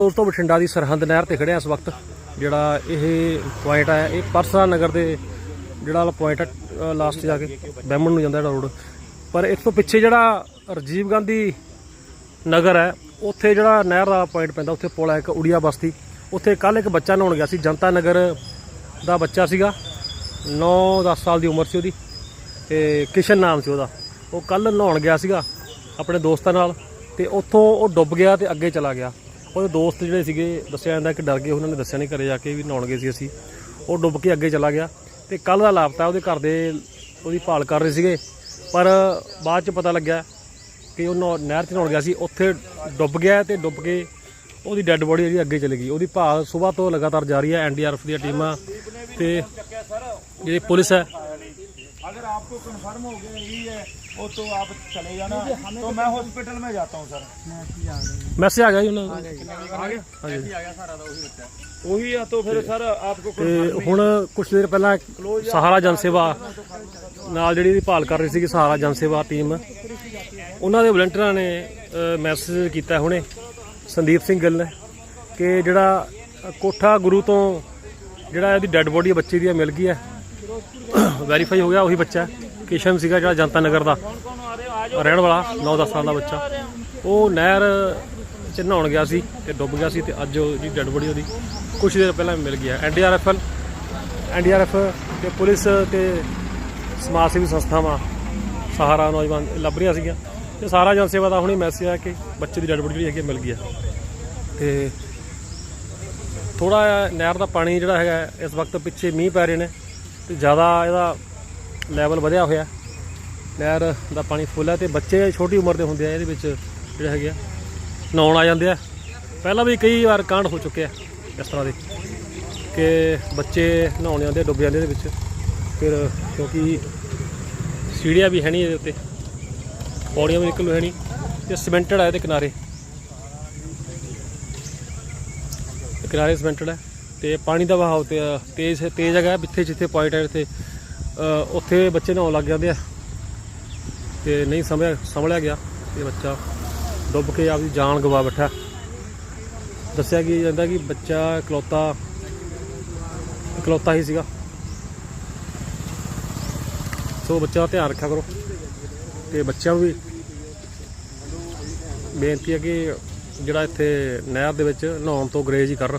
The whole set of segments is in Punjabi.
ਉਸ ਤੋਂ ਬਠਿੰਡਾ ਦੀ ਸਰਹੰਦ ਨਹਿਰ ਤੇ ਖੜਿਆ ਇਸ ਵਕਤ, ਜਿਹੜਾ ਇਹ ਪੁਆਇੰਟ ਹੈ ਇਹ ਪਰਸਰਾ ਨਗਰ ਦੇ ਜਿਹੜਾ ਵਾਲਾ ਪੁਆਇੰਟ ਹੈ ਲਾਸਟ ਜਾ ਕੇ ਬੈਮਨ ਨੂੰ ਜਾਂਦਾ ਜਿਹੜਾ ਰੋਡ ਪਰ ਇਸ ਤੋਂ ਪਿੱਛੇ ਜਿਹੜਾ ਰਾਜੀਵ ਗਾਂਧੀ ਨਗਰ ਹੈ, ਉੱਥੇ ਜਿਹੜਾ ਨਹਿਰ ਦਾ ਪੁਆਇੰਟ ਪੈਂਦਾ, ਉੱਥੇ ਪੁਲ ਹੈ, ਇੱਕ ਉੜੀਆ ਬਸਤੀ। ਉੱਥੇ ਕੱਲ ਇੱਕ ਬੱਚਾ ਨਹਾਉਣ ਗਿਆ ਸੀ, ਜਨਤਾ ਨਗਰ ਦਾ ਬੱਚਾ ਸੀਗਾ। 9-10 ਸਾਲ ਦੀ ਉਮਰ ਸੀ ਉਹਦੀ ਤੇ ਕਿਸ਼ਨ ਨਾਮ ਸੀ ਉਹਦਾ। ਉਹ ਕੱਲ ਨਹਾਉਣ ਗਿਆ ਸੀਗਾ ਆਪਣੇ ਦੋਸਤਾਂ ਨਾਲ ਤੇ ਉੱਥੋਂ ਉਹ ਡੁੱਬ ਗਿਆ ਤੇ ਅੱਗੇ ਚਲਾ ਗਿਆ। ਉਹਦੇ ਦੋਸਤ ਜਿਹੜੇ ਸੀਗੇ, ਦੱਸਿਆ ਜਾਂਦਾ ਕਿ ਡਰ ਗਏ, ਉਹਨਾਂ ਨੇ ਦੱਸਿਆ ਨਹੀਂ ਘਰੇ ਜਾ ਕੇ ਵੀ ਨਹਾਉਣ ਗਏ ਸੀ ਅਸੀਂ। ਉਹ ਡੁੱਬ ਕੇ ਅੱਗੇ ਚਲਾ ਗਿਆ ਤੇ ਕੱਲ ਦਾ ਲਾਪਤਾ ਉਹਦੇ ਘਰ ਦੇ, ਉਹਦੀ ਭਾਲ ਕਰ ਰਹੇ ਸੀਗੇ। ਪਰ ਬਾਅਦ ਚ ਪਤਾ ਲੱਗਿਆ ਕਿ ਉਹ ਨਹਿਰ 'ਚ ਨਹਾਉਣ ਗਿਆ ਸੀ, ਉੱਥੇ ਡੁੱਬ ਗਿਆ ਤੇ ਡੁੱਬ ਕੇ ਉਹਦੀ ਡੈੱਡ ਬੋਡੀ ਜਿਹੜੀ ਅੱਗੇ ਚਲੇ ਗਈ। ਉਹਦੀ ਭਾਲ ਸਵੇਰ ਤੋਂ ਲਗਾਤਾਰ ਜਾਰੀ ਹੈ ਐਨਡੀਆਰਐਫ ਦੀਆਂ ਟੀਮਾਂ ਤੇ ਜਿਹੜੀ ਪੁਲਿਸ ਹੈ। ਅਗਰ ਆਪਕੋ ਕਨਫਰਮ ਹੋ ਗਿਆ, ਇਹ ਹੈ वो तो आप चले जाना तो मैं हॉस्पिटल में जाता हूँ सर ਮੈਸੇਜ ਆ ਗਿਆ ਜੀ ਉਹਨਾਂ ਦਾ आ गया ਹਾਂਜੀ वही है तो फिर सर आपको ਤੇ ਹੁਣ ਕੁਝ ਦੇਰ ਪਹਿਲਾਂ ਸਹਾਰਾ ਜਨ ਸੇਵਾ ਨਾਲ ਜਿਹੜੀ ਇਹਦੀ ਭਾਲ ਕਰ ਰਹੀ ਸੀ ਸਹਾਰਾ ਜਨ ਸੇਵਾ ਟੀਮ ਉਹਨਾਂ ਦੇ ਵਲੰਟੀਅਰਾਂ ਨੇ ਮੈਸੇਜ ਕੀਤਾ ਹੁਣੇ ਸੰਦੀਪ ਸਿੰਘ ਗਿੱਲ ਨੇ ਕਿ ਜਿਹੜਾ ਅ, ਕੋਠਾ ਗੁਰੂ ਤੋਂ ਜਿਹੜਾ ਇਹਦੀ ਡੈੱਡ ਬੋਡੀ ਬੱਚੇ ਦੀ ਮਿਲ ਗਈ ਹੈ ਵੈਰੀਫਾਈ ਹੋ ਗਿਆ, ਉਹੀ ਬੱਚਾ ਕਿਸ਼ਨ ਸੀਗਾ ਜਿਹੜਾ ਜਨਤਾ ਨਗਰ ਦਾ। ਰਹਿਣ ਵਾਲਾ 9-10 ਸਾਲ ਦਾ ਬੱਚਾ। ਉਹ ਨਹਿਰ ਚ ਨਹਾਉਣ ਗਿਆ ਸੀ ਤੇ ਡੁੱਬ ਗਿਆ ਸੀ ਤੇ ਅੱਜ ਉਹਦੀ ਡੈੱਡ ਬੋਡੀ ਉਹਦੀ ਕੁਝ ਦੇਰ ਪਹਿਲਾਂ ਮਿਲ ਗਈ ਹੈ। ਐਨਡੀਆਰਐਫ ਐਨਡੀਆਰਐਫ ਤੇ ਪੁਲਿਸ ਤੇ ਸਮਾਜ ਸੇਵੀ ਸੰਸਥਾਵਾਂ, ਸਹਾਰਾ ਨੌਜਵਾਨ ਲੱਭ ਰਹੀਆਂ ਸੀਗੀਆਂ। ਤੇ ਸਾਰਾ ਜਨ ਸੇਵਾ ਦਾ ਹੁਣੇ ਮੈਸੇਜ ਆ ਕਿ ਬੱਚੇ ਦੀ ਡੈੱਡ ਬੋਡੀ ਜਿਹੜੀ ਹੈਗੀ ਹੈ ਮਿਲ ਗਈ ਹੈ। ਤੇ ਥੋੜਾ ਨਹਿਰ ਦਾ ਪਾਣੀ ਜਿਹੜਾ ਹੈਗਾ, ਇਸ ਵਕਤ ਪਿੱਛੇ ਮੀਂਹ ਪੈ ਰਹੇ ਨੇ। ਤੇ ਜ਼ਿਆਦਾ ਇਹਦਾ ਲੈਵਲ ਵਧਿਆ ਹੋਇਆ। ਨਹਿਰ ਦਾ ਪਾਣੀ ਫੁੱਲ ਹੈ ਤੇ ਬੱਚੇ ਛੋਟੀ ਉਮਰ ਦੇ ਹੁੰਦੇ ਆ ਇਹਦੇ ਵਿੱਚ ਜਿਹੜੇ ਹੈਗੇ ਆ ਨਹਾਉਣ ਆ ਜਾਂਦੇ ਆ। ਪਹਿਲਾਂ ਵੀ ਕਈ ਵਾਰ ਕਾਂਡ ਹੋ ਚੁੱਕੇ ਆ ਇਸ ਤਰ੍ਹਾਂ ਦੇ ਕਿ ਬੱਚੇ ਨਹਾਉਣ ਜਾਂਦੇ ਆ, ਡੁੱਬ ਜਾਂਦੇ ਇਹਦੇ ਵਿੱਚ। ਫਿਰ ਕਿਉਂਕਿ ਸੀੜੀਆਂ ਵੀ ਹੈ ਨਹੀਂ ਇਹਦੇ ਉੱਤੇ ਪੌੜੀਆਂ ਵੀ ਨਿਕਲ ਹੈ ਨਹੀਂ ਤੇ ਸਿਮੈਂਟਡ ਹੈ ਇਹਦੇ ਕਿਨਾਰੇ। ਕਿਨਾਰੇ ਸਿਮੈਂਟਡ ਹੈ ਤੇ ਪਾਣੀ ਦਾ ਵਹਾਅ ਤੇ ਤੇਜ਼ ਤੇਜ਼ ਹੈਗਾ ਜਿੱਥੇ ਜਿੱਥੇ ਪੁਆਇੰਟ ਹੈ ਇੱਥੇ ਉੱਥੇ ਬੱਚੇ ਨਹਾਉਣ ਲੱਗ ਜਾਂਦੇ ਆ। ਤੇ ਨਹੀਂ ਸਮਝਿਆ ਸੰਭਲਿਆ ਗਿਆ। ਇਹ ਬੱਚਾ ਡੁੱਬ ਕੇ ਆਪਦੀ ਜਾਨ ਗਵਾ ਬੈਠਾ। ਦੱਸਿਆ ਕਿ ਜਾਂਦਾ ਕਿ ਬੱਚਾ ਇਕਲੌਤਾ ਇਕਲੌਤਾ ਹੀ ਸੀਗਾ। ਸੋ ਬੱਚਾ ਦਾ ਧਿਆਨ ਰੱਖਿਆ ਕਰੋ। ਤੇ ਬੱਚਿਆਂ ਨੂੰ ਵੀ ਬੇਨਤੀ ਹੈ ਕਿ ਜਿਹੜਾ ਇੱਥੇ ਨਹਿਰ ਦੇ ਵਿੱਚ ਨਹਾਉਣ ਤੋਂ ਗਰੇਜ ਹੀ ਕਰਨ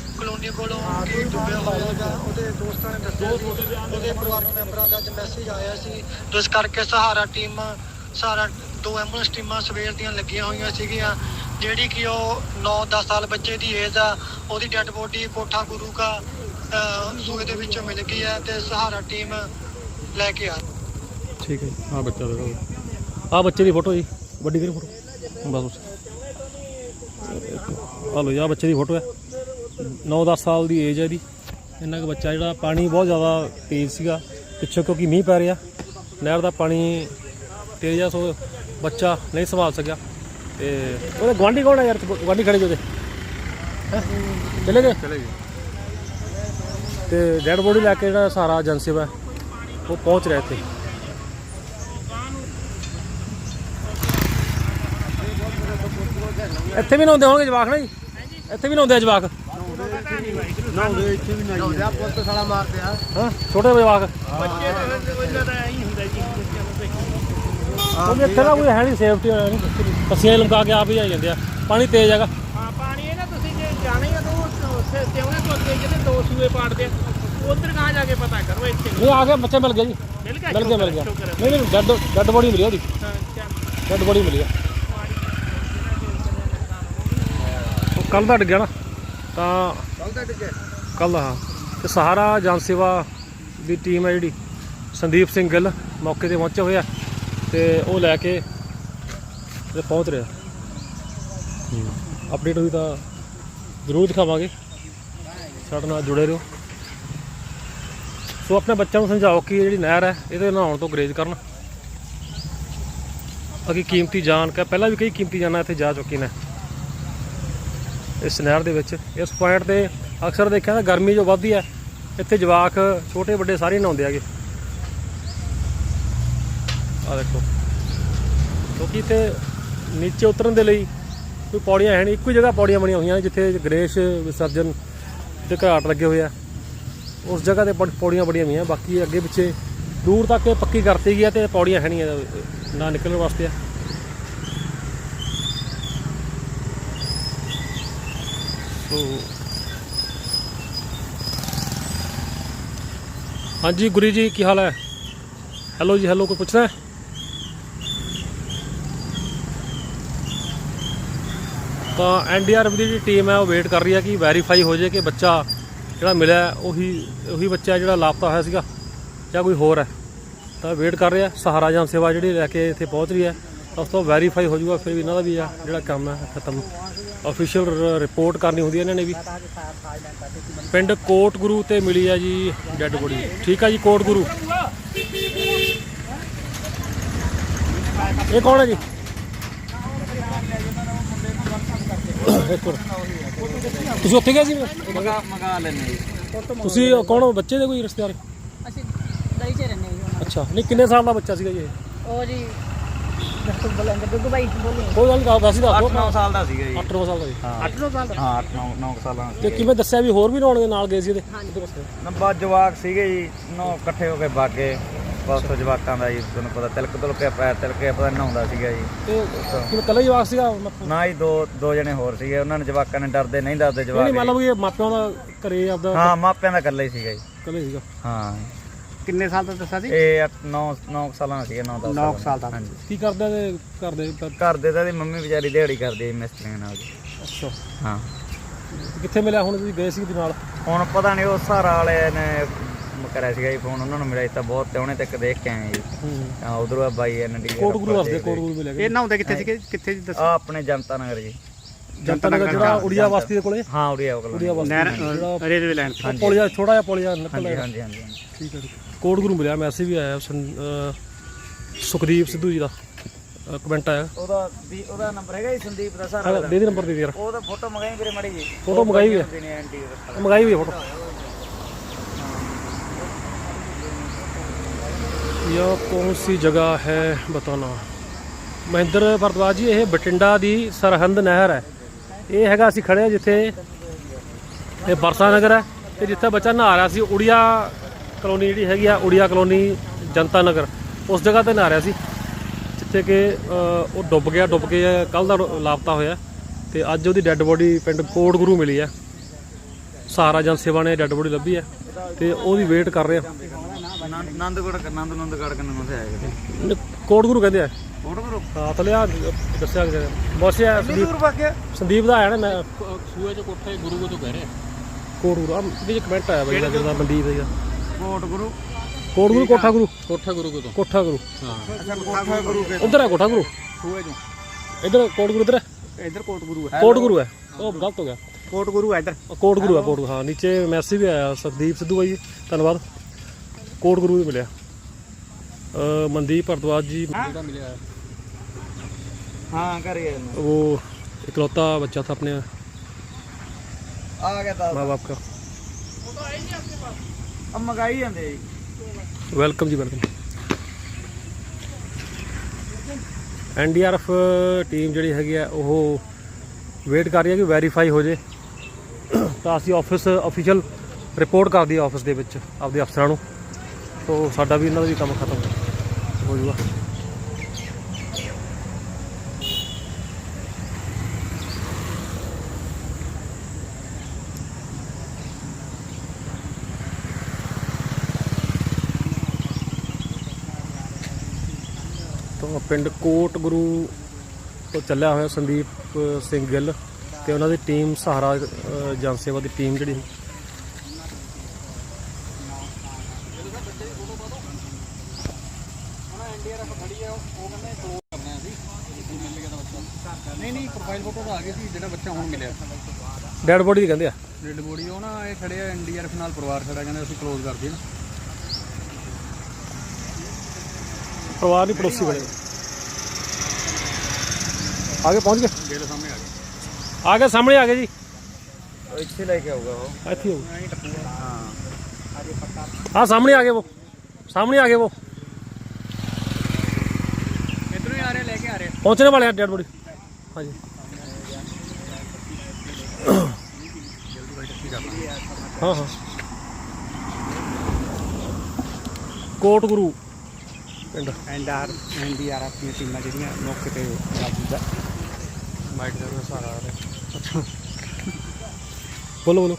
ਕਲੋਨੀ ਕੋਲੋਂ ਕਿ ਡੁੱਬਿਆ ਹੋਇਆਗਾ ਉਹਦੇ ਦੋਸਤਾਂ ਨੇ ਦੱਸਿਆ ਸੀ ਉਹਦੇ ਪਰਿਵਾਰਕ ਮੈਂਬਰਾਂ ਦਾ ਅੱਜ ਮੈਸੇਜ ਆਇਆ ਸੀ। ਜਿਸ ਕਰਕੇ ਸਹਾਰਾ ਟੀਮ ਸਾਰਾ ਦੋ ਐਂਬੂਲੈਂਸ ਟੀਮਾਂ ਸਵੇਰ ਦੀਆਂ ਲੱਗੀਆਂ ਹੋਈਆਂ ਸੀਗੀਆਂ ਜਿਹੜੀ ਕਿ ਉਹ 9-10 ਸਾਲ ਬੱਚੇ ਦੀ ਏਜ ਆ ਉਹਦੀ ਡੈੱਡ ਬੋਡੀ ਕੋਠਾ ਗੁਰੂ ਕਾ ਸੂਏ ਦੇ ਵਿੱਚੋਂ ਮਿਲ ਗਈ ਹੈ ਤੇ ਸਹਾਰਾ ਟੀਮ ਲੈ ਕੇ ਆ। ਠੀਕ ਹੈ ਆ ਬੱਚਾ ਦੇਖੋ। ਆ ਬੱਚੇ ਦੀ ਫੋਟੋ ਜੀ। ਵੱਡੀ ਕਰੀ ਫੋਟੋ? ਬਸ ਆ ਲੋ ਯਾ ਬੱਚੇ ਦੀ ਫੋਟੋ ਹੈ। 9-10 ਸਾਲ ਦੀ ਏਜ ਹੈ ਇਹਦੀ। ਇਹਨਾਂ ਕੁ ਬੱਚਾ ਜਿਹੜਾ ਪਾਣੀ ਬਹੁਤ ਜ਼ਿਆਦਾ ਤੇਜ਼ ਸੀਗਾ। ਪਿੱਛੇ ਕਿਉਂਕਿ ਮੀਂਹ ਪੈ ਰਿਹਾ। ਨਹਿਰ ਦਾ ਪਾਣੀ ਤੇਜ਼ ਆ ਸੋ ਬੱਚਾ ਨਹੀਂ ਸੰਭਾਲ ਸਕਿਆ। ਤੇ ਉਹਦੇ ਗਵਾਂਢੀ ਕੌਣ ਆ ਯਾਰ? ਗਵਾਂਢੀ ਖੜੇ ਜੋਦੇ ਚਲੇ ਗਏ? ਚਲੇ ਗਏ। ਤੇ ਡੈਡ ਬੋਡੀ ਲੈ ਕੇ ਜਿਹੜਾ ਸਾਰਾ ਏਜੰਸੀ ਵਾ ਉਹ ਪਹੁੰਚ ਰਹੇ ਤੇ ਇੱਥੇ ਵੀ ਨਹਾਉਂਦੇ ਹੋਣਗੇ ਜਵਾਕ ਨਾ ਜੀ ਇੱਥੇ ਵੀ ਨਹਾਉਂਦੇ ਆ ਜਵਾਕ? ਨਹਾਉਂਦੇ ਇੱਥੇ ਵੀ ਨਹੀਂ ਆ ਪੁੱਤ ਸਾਲਾ ਮਾਰਦੇ ਆ। ਹਾਂ? ਛੋਟੇ ਜਵਾਕ ਉਹ ਇੱਥੇ ਨਾ ਕੋਈ ਹੈ ਨਹੀਂ ਸੇਫਟੀ ਹੈ ਨਹੀਂ ਪੱਸੀਆਂ ਲਮਕਾ ਕੇ ਆਪ ਹੀ ਆ ਜਾਂਦੇ ਆ। ਪਾਣੀ ਤੇਜ਼ ਹੈਗਾ। ਹਾਂ ਪਾਣੀ ਇਹ ਨਾ ਤੁਸੀਂ ਜੇ ਜਾਣੇ ਆ ਤਾਂ ਉਹ ਤਿਉਣੇ ਤੋਂ ਅੱਗੇ ਜਿਹੜੇ ਦੋ ਸੂਏ ਪਾੜਦੇ ਆ। ਉਧਰ ਕਹਾਂ ਜਾ ਕੇ ਪਤਾ ਕਰੋ ਇੱਥੇ। ਨਹੀਂ। ਆ ਗਿਆ ਬੱਚਾ ਮਿਲ ਗਿਆ ਜੀ। ਮਿਲ ਗਿਆ ਮਿਲ ਗਿਆ ਮਿਲ ਗਿਆ। ਨਹੀਂ ਨਹੀਂ ਡੈਡ ਡੈਡ ਬੋਡੀ ਮਿਲੀ ਉਹਦੀ। ਹਾਂ। ਡੈਡ ਬੋਡੀ ਮਿਲੀ ਆ। ਉਹ ਕੱਲ ਦਾ ਡਿੱਗਿਆ ਨਾ। ਤਾਂ ਕੱਲ ਦਾ ਹਾਂ। ਤੇ ਸਹਾਰਾ ਜਨ ਸੇਵਾ ਦੀ ਟੀਮ ਹੈ ਜਿਹੜੀ ਸੰਦੀਪ ਸਿੰਘ ਗਿੱਲ ਮੌਕੇ ਤੇ ਪਹੁੰਚੇ ਹੋਏ ਆ ਤੇ ਉਹ ਲੈ ਕੇ ਤੇ ਪਹੁੰਚ ਰਿਹਾ। ਅਪਡੇਟ ਹੋਈ ਤਾਂ ਜ਼ਰੂਰ ਦਿਖਾਵਾਂਗੇ। ਸਾਡੇ ਨਾਲ ਜੁੜੇ ਰਹੋ। ਸੋ ਆਪਣੇ ਬੱਚਿਆਂ ਨੂੰ ਸਮਝਾਓ ਕਿ ਜਿਹੜੀ ਨਹਿਰ ਹੈ ਇਹਦੇ ਨਹਾਉਣ ਤੋਂ ਗਰੇਜ਼ ਕਰਨ। ਅਗੀ ਕੀਮਤੀ ਜਾਨ ਕਾ ਪਹਿਲਾਂ ਵੀ ਕਈ ਕੀਮਤੀ ਜਾਨਾਂ ਇੱਥੇ ਜਾ ਚੁੱਕੀ ਨੇ। ਇਸ ਨਹਿਰ ਦੇ ਵਿੱਚ। ਇਸ ਪੁਆਇੰਟ ਤੇ ਅਕਸਰ ਦੇਖਿਆ ਤਾਂ ਗਰਮੀ ਜੋ ਵੱਧਦੀ ਹੈ, ਇੱਥੇ ਜਵਾਕ ਛੋਟੇ ਵੱਡੇ ਸਾਰੇ ਨਹਾਉਂਦੇ ਆਗੇ ਆ ਦੇਖੋ। ਕਿਉਂਕਿ ਇੱਥੇ ਨੀਚੇ ਉਤਰਨ ਦੇ ਲਈ ਕੋਈ ਪੌੜੀਆਂ ਹੈ ਨਹੀਂ, ਇੱਕੋ ਹੀ ਜਗ੍ਹਾ ਪੌੜੀਆਂ ਬਣੀਆਂ ਹੋਈਆਂ ਨੇ ਜਿੱਥੇ ਗਣੇਸ਼ ਵਿਸਰਜਨ ਤੇ ਘਾਟ ਲੱਗੇ ਹੋਏ ਆ। ਉਸ ਜਗ੍ਹਾ ਤੇ ਪੌੜੀਆਂ ਬੜੀਆਂ ਹੋਈਆਂ, ਬਾਕੀ ਅੱਗੇ ਪਿੱਛੇ ਦੂਰ ਤੱਕ ਇਹ ਪੱਕੀ ਕਰਤੀ ਗਈ ਹੈ ਤੇ ਪੌੜੀਆਂ ਹੈ ਨਹੀਂ ਨਾ ਨਿਕਲਣ ਵਾਸਤੇ ਆ। ਸੋ ਹਾਂਜੀ ਗੁਰੀ ਜੀ, ਕੀ ਹਾਲ ਹੈ? ਹੈਲੋ ਜੀ ਹੈਲੋ ਕੋਈ ਪੁੱਛਣਾ ਹੈ? ਤਾਂ ਐਨਡੀਆਰਐਫ ਦੀ ਜਿਹੜੀ ਟੀਮ ਹੈ, ਉਹ ਵੇਟ ਕਰ ਰਹੀ ਹੈ ਕਿ ਵੈਰੀਫਾਈ ਹੋ ਜਾਏ ਕਿ ਬੱਚਾ ਜਿਹੜਾ ਮਿਲਿਆ ਉਹੀ ਉਹੀ ਬੱਚਾ ਜਿਹੜਾ ਲਾਪਤਾ ਹੋਇਆ ਸੀਗਾ ਜਾਂ ਕੋਈ ਹੋਰ ਹੈ। ਤਾਂ ਵੇਟ ਕਰ ਰਿਹਾ ਸਹਾਰਾ ਜਨ ਸੇਵਾ ਜਿਹੜੀ ਲੈ ਕੇ ਇੱਥੇ ਪਹੁੰਚ ਰਹੀ ਹੈ। ਉਸ ਵੈਰੀਫਾਈ ਹੋ ਜਾਊਗਾ ਫਿਰ ਵੀ ਇਹਨਾਂ ਦਾ ਵੀ ਆ ਜਿਹੜਾ ਕੰਮ ਹੈ ਖਤਮ। ਅਫੀਸ਼ੀਅਲ ਰਿਪੋਰਟ ਕਰਨੀ ਹੁੰਦੀ ਇਹਨਾਂ ਨੇ ਵੀ। ਪਿੰਡ ਕੋਟਗੁਰੂ ਤੇ ਮਿਲੀ ਆ ਜੀ ਡੈੱਡ ਬੋਡੀ ਠੀਕ ਆ ਜੀ ਕੋਟਗੁਰੂ। ਇਹ ਕੌਣ ਹੈ ਜੀ? ਤੁਸੀਂ ਉੱਥੇ ਗਏ ਸੀ? ਮਗਾ ਮਗਾ ਲੈਣੇ ਤੁਸੀਂ ਕੌਣ ਹੋ? ਬੱਚੇ ਦੇ ਕੋਈ ਰਿਸ਼ਤੇਦਾਰ? ਅਸੀਂ ਗਲੀ 'ਚ ਰਹਿੰਦੇ ਹਾਂ ਅੱਛਾ ਨਹੀਂ ਕਿੰਨੇ ਸਾਲ ਦਾ ਬੱਚਾ ਸੀਗਾ ਜੀ ਉਹ ਜੀ ਦੱਸੋ ਬੋਲਾਂਗੇ ਗੁੱਗੂ ਬਾਈ ਬੋਲੇ ਕੋਈ ਗੱਲ ਨਹੀਂ ਦੱਸ ਦਿਓ 9 ਸਾਲ ਦਾ ਸੀਗਾ ਜੀ। 8 ਸਾਲ ਦਾ ਜੀ। ਹਾਂ। 8 ਸਾਲ ਦਾ? ਹਾਂ 8 9 9 ਸਾਲਾਂ ਦਾ ਤੇ ਕਿਵੇਂ ਦੱਸਿਆ ਵੀ ਹੋਰ ਵੀ ਨਹਾਉਣ ਦੇ ਨਾਲ ਗਏ ਸੀ ਇਹਦੇ? ਨੰਬਰ ਜਵਾਕ ਸੀਗੇ ਜੀ ਨੌ ਇਕੱਠੇ ਹੋ ਕੇ ਬਾਗੇ ਬਸ ਤੋਂ ਜਵਾਕਾਂ ਦਾ ਜੀ ਤੁਹਾਨੂੰ ਪਤਾ ਤਿਲਕ ਤੁਲਕ ਪੈਰ ਤਿਲਕ ਕੇ ਪਤਾ ਨਹਾਉਂਦਾ ਸੀਗਾ ਜੀ। ਤੇ ਕਿਵੇਂ ਕੱਲਾ ਜਵਾਕ ਸੀਗਾ? ਮਤਲਬ ਨਾ ਹੀ ਦੋ ਦੋ ਜਣੇ ਹੋਰ ਸੀਗੇ। ਉਹਨਾਂ ਨੇ ਜਵਾਕਾਂ ਨੇ ਡਰਦੇ ਨਹੀਂ ਡਰਦੇ ਨਹੀਂ ਜਵਾਕ ਮਤਲਬ ਇਹ ਮਾਪਿਆਂ ਦਾ ਘਰੇ ਆਪਦਾ ਹਾਂ ਮਾਪਿਆਂ ਦਾ ਇਕੱਲਾ ਹੀ ਸੀਗਾ ਜੀ। ਕੱਲੇ ਸੀਗਾ। ਹਾਂ। ਕਿੰਨੇ ਸਾਲ ਦਾ ਦੱਸਿਆ ਸੀ? ਇਹ 9 9 ਸਾਲਾਂ ਦਾ ਸੀਗਾ 9 10 ਨੌ ਸਾਲ ਦਾ। ਹਾਂਜੀ। ਕੀ ਕਰਦਾ ਤੇ ਘਰ ਦੇ ਪਰ- ਘਰ ਦੇ ਤਾਂ ਇਹਦੀ ਮੰਮੀ ਵਿਚਾਰੀ ਦਿਹਾੜੀ ਕਰਦੀ ਹੈ ਮਿਸਤਰੀਆਂ ਨਾਲ ਜੀ। ਅੱਛਾ। ਹਾਂ। ਕਿੱਥੇ ਮਿਲਿਆ ਹੁਣ ਤੁਸੀਂ? ਗਏ ਸੀ ਕਿਤੇ ਨਾਲ? ਹੁਣ ਪਤਾ ਨਹੀਂ ਉਹ ਸਹਾਰਾ ਵਾਲੇ ਨੇ ਕਰਿਆ ਸੀਗਾ ਜੀ ਫੋਨ ਉਹਨਾਂ ਨੂੰ ਮਿਲਿਆ ਸੀ ਤਾਂ ਬਹੁਤ ਤੇ ਉਹਨੇ ਤੱਕ ਦੇਖ ਕੇ ਆਏ ਜੀ। ਹੂੰ। ਉਧਰੋਂ ਬਾਈ ਐਨਡੀ ਕੋਟ ਗੁਰੂ ਦੱਸਦੇ ਕੋਟ ਗੁਰੂ ਮਿਲਿਆ ਇਹ ਨਹਾਉਂਦੇ ਕਿੱਥੇ ਸੀਗੇ? ਕਿੱਥੇ ਜੀ ਆ ਆਪਣੇ ਜਨਤਾ ਨਗਰ ਜੀ। ਜਨਤਾ ਨਗਰ ਜਿਹੜਾ ਉੜੀਆ ਬਸਤੀ ਦੇ ਕੋਲੇ? ਹਾਂ ਉੜੀਆ ਉਹ ਉੜੀਆ ਬਸਤੀ ਜਿਹੜਾ ਰੇਲਵੇ ਲਾਈਨ। ਪੁਲਿਆ ਛੋਟਾ ਜਿਹਾ ਪੁਲਿਆ ਨਿਕਲਦਾ ਹਾਂਜੀ ਹੈ। ਹਾਂਜੀ ਹਾਂਜੀ ਹਾਂਜੀ। ਠੀਕ ਹੈ ਠੀਕ ਹੈ। ਕੋਡ ਗੁਰੂ ਮਿਲਿਆ ਮੈਸੇਜ ਵੀ ਆਇਆ ਸੁਖਦੀਪ ਸਿੱਧੂ ਜੀ ਦਾ ਕਮੈਂਟ ਆਇਆ। ਉਹਦਾ ਵੀ ਉਹਦਾ ਨੰਬਰ ਹੈਗਾ ਜੀ ਸੰਦੀਪ ਦਾ ਸਾਰਾ ਦੇ। ਦੇ ਨੰਬਰ ਦੇ ਦੇ ਯਾਰ। ਉਹਦਾ ਫੋਟੋ ਮੰਗਾਈ ਮੇਰੇ ਮੜੀ ਜੀ ਫੋਟੋ ਮੰਗਾਈ ਵੀ ਹੈ ਮੰਗਾਈ ਵੀ ਫੋਟੋ ਯਾ ਕੌਣ ਸੀ ਜਗ੍ਹਾ ਹੈ ਬਤਾਨਾ ਮਹਿੰਦਰ ਭਰਦਵਾਜ ਜੀ ਇਹ ਬਟਿੰਡਾ ਦੀ ਸਰਹੰਦ ਨਹਿਰ ਹੈ। ਇਹ ਹੈਗਾ ਅਸੀਂ ਖੜੇ ਜਿੱਥੇ ਇਹ ਬਰਸਾ ਨਗਰ ਹੈ ਤੇ ਜਿੱਥੇ ਬੱਚਾ ਨਹਾ ਰਿਹਾ ਸੀ ਉੜੀਆ ਕਲੋਨੀ ਜਿਹੜੀ ਹੈਗੀ ਆ ਉੜੀਆ ਕਲੋਨੀ ਜਨਤਾ ਨਗਰ ਉਸ ਜਗ੍ਹਾ ਤੇ ਨਹਾ ਰਿਹਾ ਸੀ ਜਿੱਥੇ ਕਿ ਉਹ ਡੁੱਬ ਗਿਆ ਡੁੱਬ ਕੇ ਕੱਲ ਦਾ ਲਾਪਤਾ ਹੋਇਆ ਤੇ ਅੱਜ ਉਹਦੀ ਡੈੱਡ ਬੋਡੀ ਪਿੰਡ ਕੋਟ ਗੁਰੂ ਮਿਲੀ ਹੈ ਸਹਾਰਾ ਜਨ ਸੇਵਾ ਨੇ ਡੈੱਡ ਬੋਡੀ ਲੱਭੀ ਹੈ ਤੇ ਉਹਦੀ ਵੇਟ ਕਰ ਰਹੇ। ਆ ਨੰਦਗੜ ਨੰਦ ਨੰਦਗੜ ਕੰਨ ਨੂੰ ਤੇ ਆਏਗਾ ਕੋਟ ਗੁਰੂ ਕਹਿੰਦੇ ਆ। ਫੋਟੋ ਕਰੋ ਹਾਂ ਥਲੇ ਆ ਦੱਸਿਆ ਕਿ ਬਸ ਆ ਸੰਦੀਪ ਸੰਦੀਪ ਦਾ ਆਇਆ ਨਾ ਮੈਂ ਸੂਏ ਚ ਕੋਠੇ ਗੁਰੂ ਤੋਂ ਕਹਿ ਰਿਹਾ। ਕੋਟ ਗੁਰੂ ਆ ਇਹਦੇ ਕਮੈਂਟ ਆਇਆ ਬਈ ਜਿਹਦਾ ਮਨਦੀਪ ਦਾ ਕੋਟ ਗੁਰੂ ਕੋਟ ਗੁਰੂ ਕੋਠਾ ਗੁਰੂ ਕੋਠਾ ਗੁਰੂ ਕੋ ਤੋਂ ਕੋਠਾ ਗੁਰੂ ਅੱਛਾ ਕੋਠਾ ਗੁਰੂ ਕੇ ਉਧਰ ਹੈ ਕੋਠਾ ਗੁਰੂ ਸੂਏ ਚੋਂ ਇਧਰ ਕੋਟ ਗੁਰੂ ਇਧਰ ਇੱਧਰ ਕੋਟ ਗੁਰੂ ਹੈ ਕੋਟ ਗੁਰੂ ਹੈ ਉਹ ਗਲਤ ਹੋ ਗਿਆ ਕੋਟ ਗੁਰੂ ਹੈ ਇੱਧਰ ਉਹ ਕੋਟ ਗੁਰੂ ਹੈ ਕੋਟ ਗੁਰੂ, ਹਾਂ ਨੀਚੇ ਮੈਸੇਜ ਵੀ ਆਇਆ ਸੰਦੀਪ ਸਿੱਧੂ ਬਾਈ ਜੀ ਧੰਨਵਾਦ ਕੋਟ ਗੁਰੂ ਵੀ ਮਿਲਿਆ ਅ ਮਨਦੀਪ ਭਰਦਵਾਜ ਜੀ ਜਿਹੜਾ ਮਿਲਿਆ ਹੈ। ਹਾਂ ਕਰੀਏ वो इकलौता बच्चा था अपने ਆ ਗਿਆ ਤਾਂ माँ बाप का ਆ ਜਾਂਦੇ ਆ ਜੀ। ਵੈਲਕਮ ਜੀ, ਵੈਲਕਮ। ਐਨਡੀਆਰਐਫ ਟੀਮ ਜਿਹੜੀ ਹੈਗੀ ਆ, ਉਹ ਵੇਟ ਕਰ ਰਹੀ ਹੈ ਕਿ ਵੈਰੀਫਾਈ ਹੋ ਜੇ। ਤਾਂ ਅਸੀਂ ਆਫਿਸ ਅਫੀਸ਼ੀਅਲ ਰਿਪੋਰਟ ਕਰਦੀ ਆ ਆਫਿਸ ਦੇ ਵਿੱਚ, ਆਪਦੇ ਅਫਸਰਾਂ ਨੂੰ। ਸੋ ਸਾਡਾ ਵੀ ਇਹਨਾਂ ਦਾ ਵੀ ਕੰਮ ਖਤਮ ਹੋ ਜੂਗਾ ਪਿੰਡ ਕੋਟ ਗੁਰੂ ਤੋਂ ਚੱਲਿਆ ਹੋਇਆ ਸੰਦੀਪ ਸਿੰਘ ਗਿੱਲ ਤੇ ਉਹਨਾਂ ਦੀ ਟੀਮ ਸਹਾਰਾ ਅ, ਜਨ ਸੇਵਾ ਦੀ ਟੀਮ ਜਿਹੜੀ ਨਹੀਂ ਨਹੀਂ ਪ੍ਰੋਫਾਈਲ ਫੋਟੋ ਤਾਂ ਆ ਗਈ ਸੀ ਜਿਹੜਾ ਬੱਚਾ ਹੁਣ ਮਿਲਿਆ। ਡੈਡ ਬੋਡੀ ਕਹਿੰਦੇ ਆ। ਡੈਡ ਬੋਡੀ ਉਹ ਨਾ ਇਹ ਖੜੇ ਆ ਐਨਡੀਆਰਐਫ ਨਾਲ ਪਰਿਵਾਰ ਖੜਾ ਕਹਿੰਦੇ ਅਸੀਂ ਕਲੋਜ਼ ਕਰ ਦਈਏ ਪਰਿਵਾਰ ਦੀ ਪੜੋਸੀ ਬਣੇ। ਆਗੇ ਪਹੁੰਚ ਗਏ? ਗੇਲ ਸਾਹਮਣੇ ਆ ਗਏ। ਆ ਗਏ ਸਾਹਮਣੇ ਆ ਗਏ ਜੀ। ਇੱਥੇ ਲੈ ਕੇ ਆਊਗਾ ਉਹ। ਇੱਥੇ ਹੋ ਹਾਂ ਸਾਹਮਣੇ ਆ ਗਏ ਉਹ। ਸਾਹਮਣੇ ਆ ਗਏ ਉਹ। ਇਧਰੋਂ ਹੀ ਆ ਰਹੇ ਲੈ ਕੇ ਆ ਰਹੇ। ਪਹੁੰਚਣੇ ਵਾਲੇ ਆ ਡੈਡ ਬੋਡੀ। ਹਾਂਜੀ। ਹਾਂ ਹਾਂ। ਕੋਟ ਗੁਰੂ। ਪਿੰਡ। And R N D R ਆਪਣੀਆਂ ਟੀਮਾਂ ਜਿਹੜੀਆਂ ਮੌਕੇ ਤੇ ਮੌਜੂਦ ਆ। ਮਾਈਕ ਦਾ ਸਹਾਰਾ ਆ ਰਿਹਾ ਬੋਲੋ। ਬੋਲੋ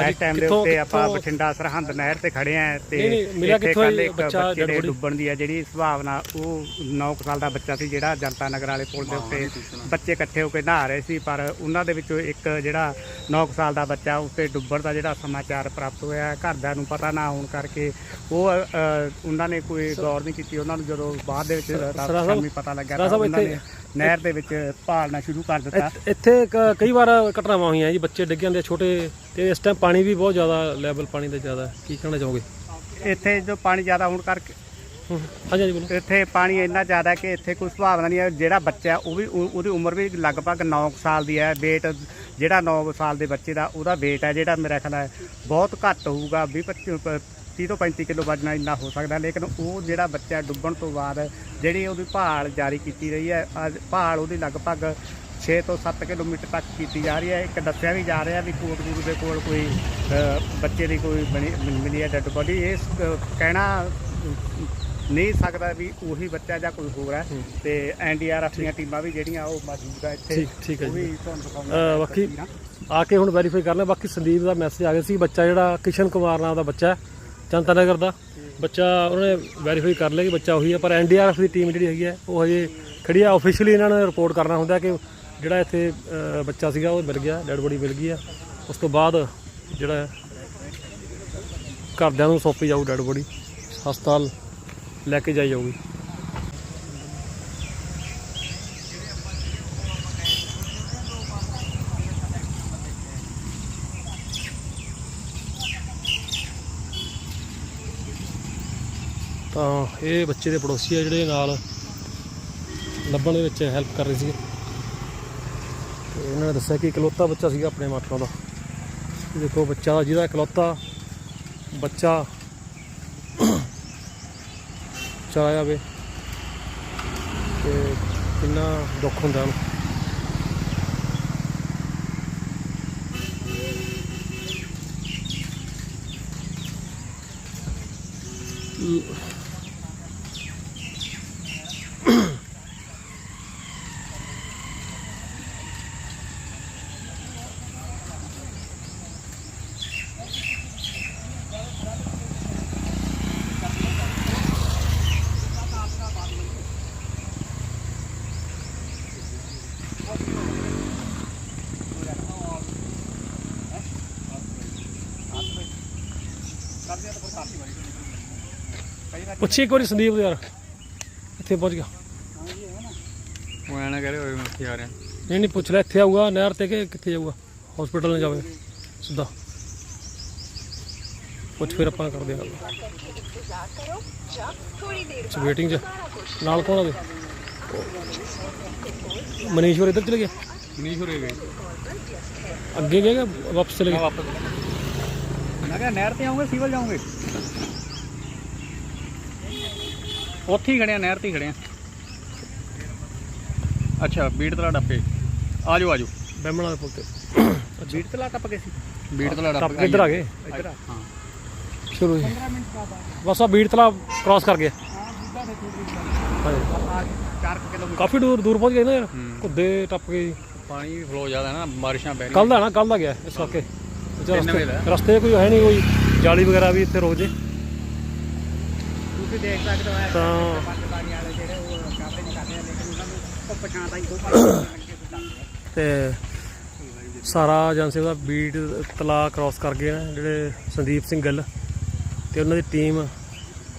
ਇਸ ਟਾਈਮ ਦੇ ਉੱਤੇ ਆਪਾਂ ਬਠਿੰਡਾ ਸਰਹੰਦ ਨਹਿਰ ਤੇ ਖੜੇ ਆ ਤੇ ਇੱਥੇ ਇਹ ਇੱਕ ਬੱਚਾ ਦੇ? ਡੁੱਬਣ ਦੀ ਆ ਜਿਹੜੀ ਸੁਭਾਵਨਾ ਉਹ 9 ਸਾਲ ਦਾ ਬੱਚਾ ਸੀ ਜਿਹੜਾ ਜਨਤਾ ਨਗਰ ਵਾਲੇ ਪੁਲ ਦੇ ਉੱਤੇ ਬੱਚੇ ਇਕੱਠੇ ਹੋ ਕੇ ਨਹਾ ਰਹੇ ਸੀ ਪਰ ਉਹਨਾਂ ਦੇ ਵਿੱਚੋਂ ਇੱਕ ਜਿਹੜਾ 9 ਸਾਲ ਦਾ ਬੱਚਾ ਉੱਤੇ ਡੁੱਬਣ ਦਾ ਜਿਹੜਾ ਸਮਾਚਾਰ ਪ੍ਰਾਪਤ ਹੋਇਆ ਘਰਦਿਆਂ ਨੂੰ ਪਤਾ ਨਾ ਹੋਣ ਕਰਕੇ ਉਹ ਉਹਨਾਂ ਨੇ ਕੋਈ ਗੌਰ ਨਹੀਂ ਕੀਤੀ। ਉਹਨਾਂ ਨੂੰ ਜਦੋਂ ਬਾਅਦ ਦੇ ਵਿੱਚ ਸ਼ਾਮੀ ਪਤਾ ਲੱਗਾ ਸਰਾ ਤਾਂ ਉਹਨਾਂ ਨੇ ਨਹਿਰ ਦੇ ਵਿੱਚ ਭਾਲਣਾ ਸ਼ੁਰੂ ਕਰ ਦਿੱਤਾ। ਇੱਥ- ਇੱਥੇ ਕ- ਕਈ ਵਾਰ ਘਟਨਾਵਾਂ ਹੋਈਆਂ ਜੀ ਬੱਚੇ ਡਿੱਗ ਜਾਂਦੇ ਆ ਛੋਟੇ ਤੇ ਇਸ ਟਾਈਮ ਪਾਣੀ ਵੀ ਬਹੁਤ ਜ਼ਿਆਦਾ ਲੈਵਲ ਪਾਣੀ ਦਾ ਜ਼ਿਆਦਾ। ਹੈ। ਕੀ ਕਹਿਣਾ ਚਾਹੋਗੇ? ਇੱਥੇ ਜੋ ਪਾਣੀ ਜ਼ਿਆਦਾ ਹੋਣ ਕਰਕੇ ਹੂੰ, ਹਾਂਜੀ ਹਾਂਜੀ ਬੋਲੋ। ਇੱਥੇ ਪਾਣੀ ਇੰਨਾ ਜ਼ਿਆਦਾ ਕਿ ਇੱਥੇ ਕੋਈ ਸੁਭਾਵਨਾ ਨਹੀਂ ਹੈ। ਜਿਹੜਾ ਬੱਚਾ ਹੈ, ਉਹ ਵੀ ਉਹ- ਉਹਦੀ ਉਮਰ ਵੀ ਲਗਭਗ 9 ਸਾਲ ਦੀ ਹੈ। weight ਜਿਹੜਾ 9 ਸਾਲ ਦੇ ਬੱਚੇ ਦਾ ਉਹਦਾ weight ਹੈ ਜਿਹੜਾ ਮੇਰਾ ਖਿਆਲ ਹੈ ਬਹੁਤ ਘੱਟ ਹੋਊਗਾ। 20 25 30 ਤੋਂ 35 ਕਿਲੋ ਵਜਣਾ ਇੰਨਾ ਹੋ ਸਕਦਾ ਲੇਕਿਨ ਉਹ ਜਿਹੜਾ ਬੱਚਾ ਡੁੱਬਣ ਤੋਂ ਬਾਅਦ ਜਿਹੜੀ ਉਹਦੀ ਭਾਲ ਜਾਰੀ ਕੀਤੀ ਰਹੀ ਹੈ ਅੱਜ ਭਾਲ ਉਹਦੀ ਲਗਭਗ 6 ਤੋਂ 7 ਕਿਲੋਮੀਟਰ ਤੱਕ ਕੀਤੀ ਜਾ ਰਹੀ ਹੈ। ਇੱਕ ਦੱਸਿਆ ਵੀ ਜਾ ਰਿਹਾ ਵੀ ਕੋਟਗੁਰੂ ਦੇ ਕੋਲ ਕੋਈ ਬੱਚੇ ਦੀ ਕੋਈ ਮਿਲੀ ਹੈ ਡੈੱਡ ਬੋਡੀ। ਇਹ ਕਹਿਣਾ ਨਹੀਂ ਸਕਦਾ ਵੀ ਉਹੀ ਬੱਚਾ ਜਾਂ ਕੋਈ ਹੋਰ ਹੈ। ਤੇ ਐਨਡੀਆਰਐਫ ਦੀਆਂ ਟੀਮਾਂ ਵੀ ਜਿਹੜੀਆਂ ਉਹ ਮੌਜੂਦ ਆ ਇੱਥੇ। ਠੀਕ ਠੀਕ ਹੈ ਉਹ ਜੀ ਬਾਕੀ ਆ ਕੇ ਹੁਣ ਵੈਰੀਫਾਈ ਕਰ ਲੈ ਬਾਕੀ ਸੰਦੀਪ ਦਾ ਮੈਸੇਜ ਆ ਗਿਆ ਸੀ ਬੱਚਾ ਜਿਹੜਾ ਕਿਸ਼ਨ ਕੁਮਾਰ ਨਾਮ ਦਾ ਬੱਚਾ ਹੈ। ਜਨਤਾ ਨਗਰ ਦਾ ਬੱਚਾ ਉਹਨੇ ਵੈਰੀਫਾਈ ਕਰ ਲਿਆ ਕਿ ਬੱਚਾ ਉਹੀ ਹੈ ਪਰ ਐਨਡੀਆਰਐਫ ਦੀ ਟੀਮ ਜਿਹੜੀ ਹੈਗੀ ਹੈ ਉਹ ਹਜੇ ਖੜੀ ਆ। ਆਫੀਸ਼ੀਅਲੀ ਇਹਨਾਂ ਨੇ ਰਿਪੋਰਟ ਕਰਨਾ ਹੁੰਦਾ ਕਿ ਜਿਹੜਾ ਇੱਥੇ ਬੱਚਾ ਸੀਗਾ, ਉਹ ਮਿਲ ਗਿਆ ਡੈਡ ਬੋਡੀ ਮਿਲ ਗਈ ਆ। ਉਸ ਤੋਂ ਬਾਅਦ ਜਿਹੜਾ ਘਰਦਿਆਂ ਨੂੰ ਸੌਂਪੀ ਜਾਊ ਡੈਡ ਬੋਡੀ ਹਸਪਤਾਲ ਲੈ ਕੇ ਜਾਈ ਜਾਊਗੀ। ਤਾਂ ਇਹ ਬੱਚੇ ਦੇ ਪੜੋਸੀ ਆ ਜਿਹੜੇ ਨਾਲ ਲੱਭਣ ਦੇ ਵਿੱਚ ਹੈਲਪ ਕਰ ਰਹੇ ਸੀ ਤੇ ਇਹਨਾਂ ਨੇ ਦੱਸਿਆ ਕਿ ਇਕਲੌਤਾ ਬੱਚਾ ਸੀਗਾ ਆਪਣੇ ਮਾਪਿਆਂ ਦਾ। ਦੇਖੋ ਬੱਚਾ ਜਿਹਦਾ ਇਕਲੌਤਾ ਬੱਚਾ ਚਲਾ ਜਾਵੇ ਤੇ ਕਿੰਨਾ ਦੁੱਖ ਹੁੰਦਾ ਉਹਨੂੰ। ਪੁੱਛੀ ਇੱਕ ਵਾਰੀ ਸੰਦੀਪ ਨੂੰ ਯਾਰ। ਇੱਥੇ ਪਹੁੰਚ ਗਿਆ। ਉਹ ਐਨਾ ਕਹ ਰਹੇ ਹੋਏ ਮੈਂ ਇੱਥੇ ਆ ਰਿਹਾ। ਨਹੀਂ ਨਹੀਂ ਪੁੱਛ ਲੈ ਇੱਥੇ ਆਊਗਾ ਨਹਿਰ ਤੇ ਕਿ ਕਿੱਥੇ ਜਾਊਗਾ? ਹਸਪੀਟਲ ਨੂੰ ਜਾਵੇ ਸਿੱਧਾ। ਪੁੱਛ ਫਿਰ ਆਪਾਂ ਕਰਦੇ ਹਾਂ ਅੱਛਾ ਵੇਟਿੰਗ 'ਚ। ਨਾਲ ਕੌਣ ਆਵੇ ਮਨੀਸ਼ਵਰ ਇੱਧਰ ਚਲੇ ਗਿਆ ਨਹੀਂ ਹੋ ਗਏ। ਅੱਗੇ ਗਿਆ ਕਿ ਵਾਪਸ ਚਲੇ ਗਿਆ ਵਾਪਸ ਮੈਂ ਕਿਹਾ ਨਹਿਰ ਤੇ ਆਉਂਗੇ ਸਿਵਲ ਜਾਉਂਗੇ ਉੱਥੇ ਹੀ ਖੜੇ ਆ ਨਹਿਰ ਤੇ ਹੀ ਖੜੇ ਆ। ਅੱਛਾ ਬੀੜ ਤਲਾ ਡੱਪੇ ਆ ਜਾਓ ਆ ਜਾਓ ਬੈਮਣਾ ਦੇ ਪੁੱਲ ਤੇ। ਬੀੜ ਤਲਾ ਟੱਪ ਗਏ ਸੀ? ਬੀੜ ਤਲਾ ਟੱਪ ਡੱਪ ਕੇ ਇੱਧਰ ਆ ਗਏ। ਇੱਧਰ ਆ। ਹਾਂ। ਸ਼ੁਰੂ ਹੀ ਬਸ ਆ ਬੀੜ ਤਲਾ ਕ੍ਰਾਸ ਕਰ ਗਏ। ਹਾਂਜੀ। 4 ਕਿਲੋਮੀਟਰ। ਕਾਫੀ ਦੂਰ ਦੂਰ ਪਹੁੰਚ ਗਏ ਨਾ ਯਾਰ। ਕੁੱਦੇ ਟੱਪ ਗਏ ਪਾਣੀ ਫਲੋ ਜ਼ਿਆਦਾ ਨਾ ਬਾਰਿਸ਼ਾਂ ਪੈ ਰਹੀਆਂ ਕੱਲ ਦਾ ਨਾ ਕੱਲ ਦਾ ਗਿਆ ਇਸ ਕਰਕੇ। ਰਸਤੇ ਕੋਈ ਹੈ ਨਹੀਂ ਕੋਈ ਜਾਲੀ ਵਗੈਰਾ ਵੀ ਇੱਥੇ ਰੋਕ ਜੇ। ਤੁਸੀਂ ਦੇਖ ਸਕਦੇ ਹੋ ਤਾਂ ਪੰਜਵਾਰੀ ਵਾਲੇ ਜਿਹੜੇ ਉਹ ਕਾਬਲੇ ਨਹੀਂ ਕਰਦੇ ਲੇਕਿਨ ਉਹਨਾਂ ਨੂੰ ਉਹ ਪਛਾਣਦਾ ਹੀ ਪਾਸੇ ਤੇ ਸਾਰਾ ਏਜੰਸੀ ਦਾ ਬੀਟ ਤਲਾ ਕ੍ਰਾਸ ਕਰ ਗਏ ਨੇ ਜਿਹੜੇ ਸੰਦੀਪ ਸਿੰਘ ਗਿੱਲ ਤੇ ਉਹਨਾਂ ਦੀ ਟੀਮ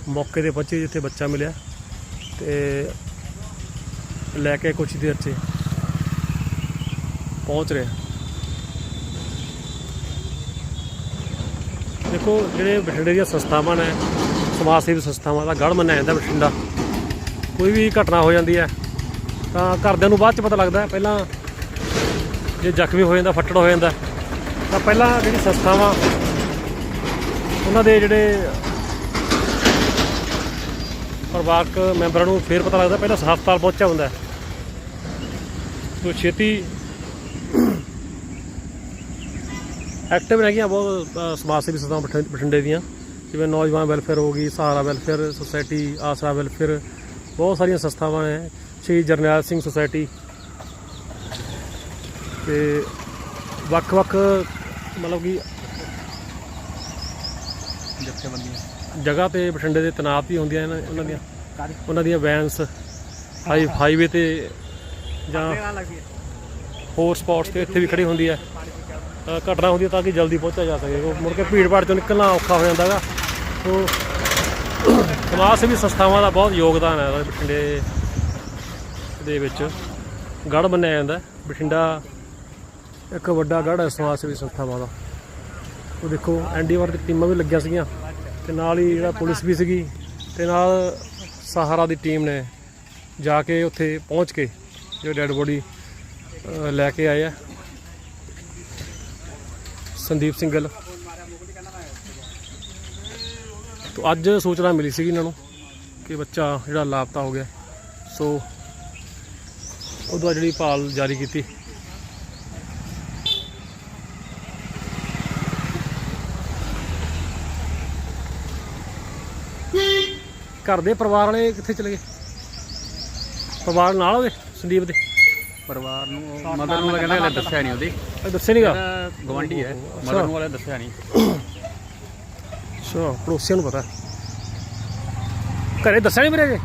ਮੌਕੇ ਤੇ ਪਹੁੰਚੇ ਜਿੱਥੇ ਬੱਚਾ ਮਿਲਿਆ ਤੇ ਲੈ ਕੇ ਕੁਛ ਦੇਰ 'ਚ ਪਹੁੰਚ ਰਿਹਾ ਦੇਖੋ ਜਿਹੜੇ ਬਠਿੰਡੇ ਦੀਆਂ ਸੰਸਥਾਵਾਂ ਨੇ ਸਮਾਜ ਸੇਵੀ ਸੰਸਥਾਵਾਂ ਦਾ ਗੜ ਮੰਨਿਆ ਜਾਂਦਾ ਬਠਿੰਡਾ। ਕੋਈ ਵੀ ਘਟਨਾ ਹੋ ਜਾਂਦੀ ਹੈ, ਤਾਂ ਘਰਦਿਆਂ ਨੂੰ ਬਾਅਦ ਚ ਪਤਾ ਲੱਗਦਾ ਪਹਿਲਾਂ ਜੇ ਜ਼ਖਮੀ ਹੋ ਜਾਂਦਾ, ਫੱਟੜ ਹੋ ਜਾਂਦਾ, ਤਾਂ ਪਹਿਲਾਂ ਜਿਹੜੀ ਸੰਸਥਾਵਾਂ, ਉਹਨਾਂ ਦੇ ਜਿਹੜੇ ਪਰਿਵਾਰਕ ਮੈਂਬਰਾਂ ਨੂੰ ਫੇਰ ਪਤਾ ਲੱਗਦਾ, ਪਹਿਲਾਂ ਹਸਪਤਾਲ ਪਹੁੰਚਿਆ ਹੁੰਦਾ ਸੋ ਛੇਤੀ ਐਕਟਿਵ ਰਹਿ ਗਈਆਂ ਬਹੁਤ ਸਮਾਜ ਸੇਵੀ ਸੰਸਥਾਵਾਂ ਬਠਿੰ- ਬਠਿੰਡੇ ਦੀਆਂ। ਜਿਵੇਂ ਨੌਜਵਾਨ ਵੈਲਫੇਅਰ ਹੋ ਗਈ ਸਹਾਰਾ ਵੈਲਫੇਅਰ ਸੁਸਾਇਟੀ ਆਸਰਾ ਵੈਲਫੇਅਰ ਬਹੁਤ ਸਾਰੀਆਂ ਸੰਸਥਾਵਾਂ ਨੇ ਸ਼ਹੀਦ ਜਰਨੈਲ ਸਿੰਘ ਸੁਸਾਇਟੀ ਤੇ ਵੱਖ-ਵੱਖ ਮਤਲਬ ਕਿ ਜੱਥੇਬੰਦੀਆਂ। ਜਗ੍ਹਾ ਤੇ ਬਠਿੰਡੇ ਦੇ ਤਨਾਤ ਵੀ ਹੁੰਦੀਆਂ ਨੇ ਉਹਨਾਂ ਦੀਆਂ। ਉਹਨਾਂ ਦੀਆਂ ਵੈਨਸ ਹਾਈ ਹਾਈਵੇ ਤੇ ਜਾਂ ਹੋਰ ਸਪੌਟਸ ਤੇ ਇੱਥੇ ਵੀ ਖੜੀ ਹੁੰਦੀ ਹੈ। ਘਟਨਾ ਹੁੰਦੀ ਹੈ ਤਾਂ ਕਿ ਜਲਦੀ ਪਹੁੰਚਿਆ ਜਾ ਸਕੇ। ਉਹ ਮੁੜ ਕੇ ਭੀੜ ਭਾੜ ਚੋਂ ਨਿਕਲਣਾ ਔਖਾ ਹੋ ਜਾਂਦਾ ਹੈਗਾ। ਸੋ ਸਮਾਜ ਸੇਵੀ ਸੰਸਥਾਵਾਂ ਦਾ ਬਹੁਤ ਯੋਗਦਾਨ ਹੈ ਬਠਿੰਡੇ ਦੇ ਵਿੱਚ। ਗੜ ਮੰਨਿਆ ਜਾਂਦਾ ਬਠਿੰਡਾ ਇੱਕ ਵੱਡਾ ਗੜ ਹੈ ਸਮਾਜ ਸੇਵੀ ਸੰਸਥਾਵਾਂ ਦਾ। ਉਹ ਦੇਖੋ ਐਨਡੀਆਰ ਦੀ ਟੀਮਾਂ ਵੀ ਲੱਗੀਆਂ ਸੀਗੀਆਂ ਤੇ ਨਾਲ ਹੀ ਜਿਹੜਾ ਪੁਲਿਸ ਵੀ ਸੀਗੀ ਤੇ ਨਾਲ ਸਹਾਰਾ ਦੀ ਟੀਮ ਨੇ ਜਾ ਕੇ ਉੱਥੇ ਪਹੁੰਚ ਕੇ ਜੋ ਡੈੱਡ ਬੋਡੀ ਲੈ ਕੇ ਆਏ ਆ। ਸੰਦੀਪ ਸਿੰਘਲ ਤੋਂ ਅੱਜ ਸੂਚਨਾ ਮਿਲੀ ਸੀਗੀ ਇਹਨਾਂ ਨੂੰ ਕਿ ਬੱਚਾ ਜਿਹੜਾ ਲਾਪਤਾ ਹੋ ਗਿਆ। ਸੋ ਉਹਦਾ ਜਿਹੜੀ ਭਾਲ ਜਾਰੀ ਕੀਤੀ। ਘਰ ਦੇ ਪਰਿਵਾਰ ਵਾਲੇ ਕਿੱਥੇ ਚਲੇ ਗਏ? ਪਰਿਵਾਰ ਨਾਲ ਉਹਦੇ ਸੰਦੀਪ ਦੇ? ਪਰਿਵਾਰ ਨੂੰ ਮਦਰ ਨੂੰ ਤਾਂ ਕਹਿੰਦੇ ਹਲੇ ਦੱਸਿਆ ਨਹੀਂ ਉਹਦੀ। ਦੱਸੇ ਨਹੀਂਗਾ ਗਵਾਂਢੀ ਹੈ ਮਦਰ ਨੂੰ ਵਾਲੇ ਦੱਸਿਆ ਨਹੀਂ। ਅੱਛਾ ਪੜੋਸੀਆਂ ਨੂੰ ਪਤਾ। ਘਰੇ ਦੱਸਿਆ ਨਹੀਂ ਵੀਰੇ ਜੇ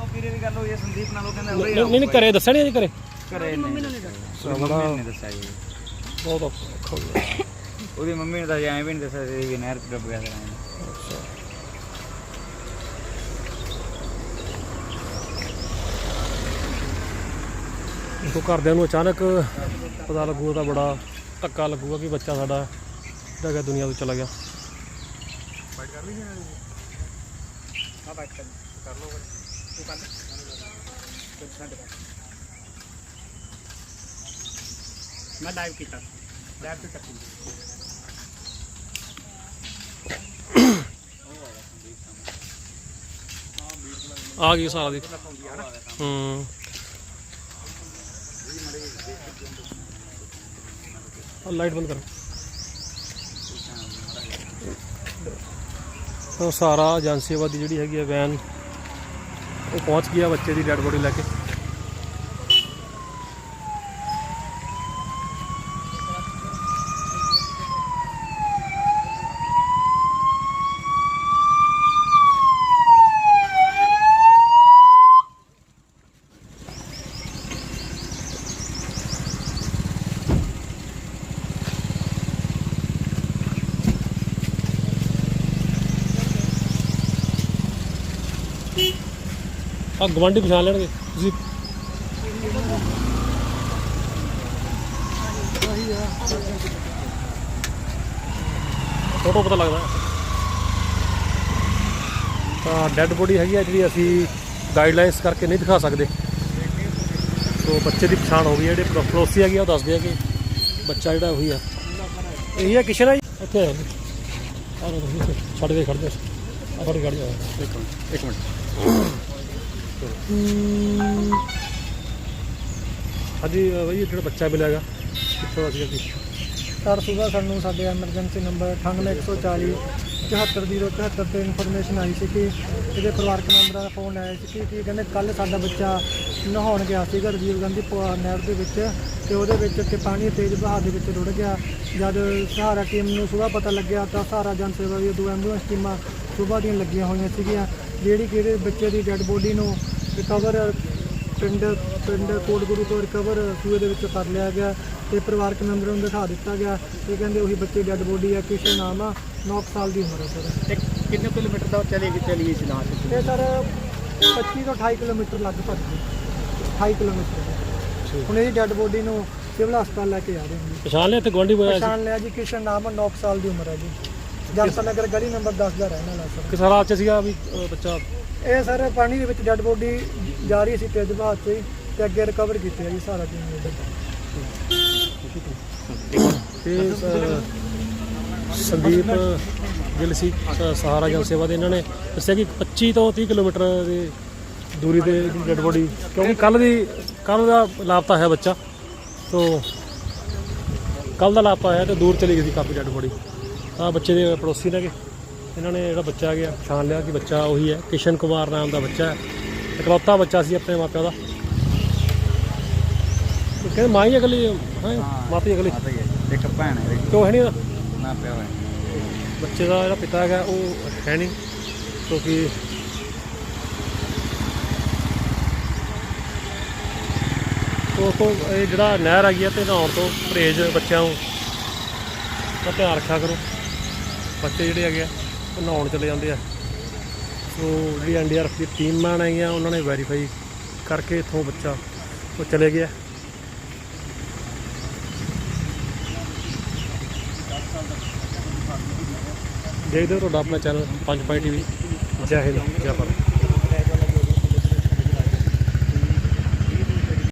ਉਹ ਵੀਰੇ ਦੀ ਗੱਲ ਹੋਈ ਹੈ ਸੰਦੀਪ ਨਾਲ ਉਹ ਕਹਿੰਦਾ ਨਹੀਂ ਨਹੀਂ ਨਹੀਂ, ਘਰੇ ਦੱਸਿਆ ਨਹੀਂ ਜੀ ਘਰੇ? ਘਰੇ ਨਹੀਂ। ਮੰਮੀ ਨੇ ਦੱਸਿਆ ਜੀ। ਬਹੁਤ ਔਖਾ ਉਹਦੀ ਮੰਮੀ ਨੇ ਤਾਂ ਐਂ ਵੀ ਨਹੀਂ ਦੱਸਿਆ ਸੀ ਵੀ ਨਹਿਰ ਚ ਡੁੱਬ ਗਿਆ ਸੀ। ਦੇਖੋ ਘਰਦਿਆਂ ਨੂੰ ਅਚਾਨਕ ਪਤਾ ਲੱਗੂਗਾ ਤਾਂ ਬੜਾ ਧੱਕਾ ਲੱਗੂਗਾ ਕਿ ਬੱਚਾ ਸਾਡਾ ਜਿਹੜਾ ਦੁਨੀਆ ਤੋਂ ਚਲਾ ਗਿਆ। ਮੈਂ ਲਾਈਵ ਕੀਤਾ ਲਾਈਵ ਤੇ ਚੱਕੀ ਆ ਗਈ ਸਾਰਾ ਦੀ ਹੂੰ ਲਾਈਟ ਬੰਦ ਕਰ ਉਹ ਸਾਰਾ ਸੋ ਸਾਰਾ ਏਜੰਸੀਵਾਦੀ ਜਿਹੜੀ ਹੈਗੀ ਹੈ ਵੈਨ ਉਹ ਪਹੁੰਚ ਗਿਆ ਬੱਚੇ ਦੀ ਡੈਡ ਬੋਡੀ ਲੈ ਕੇ। ਗਵਾਂਢੀ ਪਛਾਣ ਲੈਣਗੇ। ਤੁਸੀਂ ਫੋਟੋ ਪਤਾ ਲੱਗਦਾ। ਤਾਂ ਡੈੱਡ ਬੋਡੀ ਹੈਗੀ ਆ ਜਿਹੜੀ ਅਸੀਂ ਗਾਈਡਲਾਈਨਸ ਕਰਕੇ ਨਹੀਂ ਦਿਖਾ ਸਕਦੇ। ਸੋ ਬੱਚੇ ਦੀ ਪਛਾਣ ਹੋ ਗਈ ਹੈ ਜਿਹੜੇ ਪੜੋ- ਪੜੋਸੀ ਹੈਗੇ ਆ ਉਹ ਦੱਸਦੇ ਆ ਕਿ ਬੱਚਾ ਜਿਹੜਾ ਉਹੀ ਆ। ਇਹੀ ਆ ਕਿਸ਼ਨ ਆ ਜੀ? ਇੱਥੇ ਆ ਆ ਛੱਡ ਕੇ ਖੜਦੇ ਆ ਫੜ ਗਾੜੀ ਆ ਇੱਕ ਮਿੰਟ ਇੱਕ ਮਿੰਟ। ਹਾਂਜੀ, ਅਹ, ਬਈ ਜਿਹੜਾ ਬੱਚਾ ਮਿਲਿਆਗਾ ਕਿੱਥੋਂ ਦਾ ਸੀਗਾ ਸਰ ਸਵੇਰ ਸਾਨੂੰ ਸਾਡੇ ਐਮਰਜੈਂਸੀ ਨੰਬਰ 98140 74074 ਤੇ ਇਨਫੋਰਮੇਸ਼ਨ ਆਈ ਸੀ ਕਿ ਇਹਦੇ ਪਰਿਵਾਰਕ ਮੈਂਬਰਾਂ ਦਾ ਫੋਨ ਆਇਆ ਸੀ ਕਿ ਕੀ ਕਹਿੰਦੇ ਕੱਲ ਸਾਡਾ ਬੱਚਾ ਨਹਾਉਣ ਗਿਆ ਸੀਗਾ ਰਜੀਵ ਗਾਂਧੀ ਪ- ਨਹਿਰ ਦੇ ਵਿੱਚ ਤੇ ਉਹਦੇ ਵਿੱਚ ਤੇ ਪਾਣੀ ਤੇਜ਼ ਵਹਾਅ ਦੇ ਵਿੱਚ ਰੁੜ ਗਿਆ। ਜਦ ਸਹਾਰਾ ਟੀਮ ਨੂੰ ਸੁਬਾਹ ਪਤਾ ਲੱਗਿਆ ਤਾਂ ਸਹਾਰਾ ਜਨ ਸੇਵਾ ਦੀ ਦੋ ਐਂਬੂਲੈਂਸ ਟੀਮਾਂ ਸੁਬਾਹ ਦੀਆਂ ਲੱਗੀਆਂ ਹੋਈਆਂ ਸੀਗੀਆਂ। ਜਿਹੜੀ ਕਿ ਇਹਦੇ ਬੱਚੇ ਦੀ ਡੈੱਡ ਬੋਡੀ ਨੂੰ ਰਿਕਵਰ ਪਿੰਡ ਪਿੰਡ ਕੋਟਗੁਰੂ ਤੋਂ ਰਿਕਵਰ ਸੂਏ ਦੇ ਵਿੱਚੋਂ ਕਰ ਲਿਆ ਗਿਆ ਤੇ ਪਰਿਵਾਰਕ ਮੈਂਬਰਾਂ ਨੂੰ ਦਿਖਾ ਦਿੱਤਾ ਗਿਆ। ਇਹ ਕਹਿੰਦੇ ਉਹੀ ਬੱਚੇ ਡੈੱਡ ਬੋਡੀ ਆ ਕਿਸ਼ਨ ਨਾਮ ਆ 9 ਸਾਲ ਦੀ ਉਮਰ ਹੈ ਸਰ। ਕਿੰਨੇ ਕਿਲੋਮੀਟਰ ਦਾ ਚਲੀ ਗਈ ਚਲੀ ਗਈ ਸੀ ਲਾਸ਼ ਇਹ ਸਰ 25 ਤੋਂ 28 ਕਿਲੋਮੀਟਰ ਲਗਭਗ ਜੀ 28 ਕਿਲੋਮੀਟਰ। ਹੁਣ ਇਹਦੀ ਡੈੱਡ ਬੋਡੀ ਨੂੰ ਸਿਵਲ ਹਸਪਤਾਲ ਲੈ ਕੇ ਆ ਰਹੇ ਹਾਂ ਜੀ ਪਛਾਣ ਲਿਆ ਤੇ ਗਵਾਂਢੀ ਬੋਇਆ ਸੀ? ਪਛਾਣ ਲਿਆ ਜੀ ਕਿਸ਼ਨ ਨਾਮ 9 ਸਾਲ ਦੀ ਉਮਰ ਹੈ ਜੀ। ਜਨਤਾ ਨਗਰ ਗਲੀ ਨੰਬਰ 10 ਦਾ ਰਹਿਣ ਵਾਲਾ ਸਰ। ਕਿਸ ਹਾਲਾਤ ਚ ਸੀਗਾ ਵੀ ਅਹ, ਬੱਚਾ? ਇਹ ਸਰ ਪਾਣੀ ਦੇ ਵਿੱਚ ਡੈੱਡ ਬੋਡੀ ਜਾ ਰਹੀ ਸੀ ਤੇਜ਼ ਬਹਾਅ 'ਚ ਹੀ ਤੇ ਅੱਗੇ ਰਿਕਵਰ ਕੀਤੀ ਹੈ ਜੀ ਸਾਰਾ ਟੀਮ ਨੇ ਤੇ। ਅਹ, ਸੰਦੀਪ ਗਿੱਲ ਸੀ ਸਹਾਰਾ ਜਨ ਸੇਵਾ ਦੇ ਇਹਨਾਂ ਨੇ ਦੱਸਿਆ ਕਿ 25 ਤੋਂ 30 ਕਿਲੋਮੀਟਰ ਦੀ ਦੂਰੀ ਤੇ ਡੈਡ ਬੋਡੀ ਕਿਉਂਕਿ ਕੱਲ ਦੀ ਕੱਲ ਦਾ ਲਾਪਤਾ ਹੈ ਬੱਚਾ ਤੋਂ ਕੱਲ ਦਾ ਲਾਪਤਾ ਹੋਇਆ ਤੇ ਦੂਰ ਚਲੀ ਗਈ ਸੀ ਕਾਫੀ ਡੈਡ ਬੋਡੀ। ਆ ਬੱਚੇ ਦੇ ਪੜੋਸੀ ਨੇ ਇਹਨਾਂ ਨੇ ਜਿਹੜਾ ਬੱਚਾ ਗਿਆ ਪਛਾਣ ਲਿਆ ਕਿ ਬੱਚਾ ਉਹੀ ਹੈ ਕਿਸ਼ਨ ਕੁਮਾਰ ਨਾਮ ਦਾ ਬੱਚਾ ਹੈ। ਇਕਲੌਤਾ ਬੱਚਾ ਸੀ ਆਪਣੇ ਮਾਪਿਆਂ ਦਾ। ਕਹਿੰਦੇ ਮਾਂ ਹੀ ਅਗਲੀ ਹੈ? ਮਾਪੀ ਅਗਲੀ ਹੀ ਹੈ। ਇੱਕ ਭੈਣ ਹੈ। ਕਿਉਂ ਹੈ ਨਹੀਂ? ਨਾ ਪਿਆ ਹੋਇਆ ਬੱਚੇ ਦਾ ਜਿਹੜਾ ਪਿਤਾ ਹੈਗਾ ਉਹ ਹੈ ਨਹੀਂ ਕਿਉਂਕਿ ਉਹ ਤੋਂ ਇਹ ਜਿਹੜਾ ਨਹਿਰ ਹੈਗੀ ਆ ਤੇ ਨਹਾਉਣ ਤੋਂ ਪਰਹੇਜ਼ ਬੱਚਿਆਂ ਨੂੰ। ਧਿਆਨ ਰੱਖਿਆ ਕਰੋ। ਬੱਚੇ ਜਿਹੜੇ ਹੈਗੇ ਆ, ਉਹ ਨਹਾਉਣ ਚਲੇ ਜਾਂਦੇ ਆ। ਸੋ ਜਿਹੜੀ ਐਨਡੀਆਰਐਫ ਦੀ ਟੀਮਾਂ ਮੈਨ ਹੈਗੀਆਂ ਉਹਨਾਂ ਨੇ ਵੈਰੀਫਾਈ ਕਰਕੇ ਇਥੋਂ ਬੱਚਾ ਉਹ ਚਲੇ ਗਿਆ। ਦੇਖਦੇ ਹੋ ਤੁਹਾਡਾ ਆਪਣਾ ਚੈਨਲ ਪੰਜ ਪਾਈ ਟੀਵੀ ਜੈ ਹਿੰਦ, ਜੈ ਭਾਰਤ।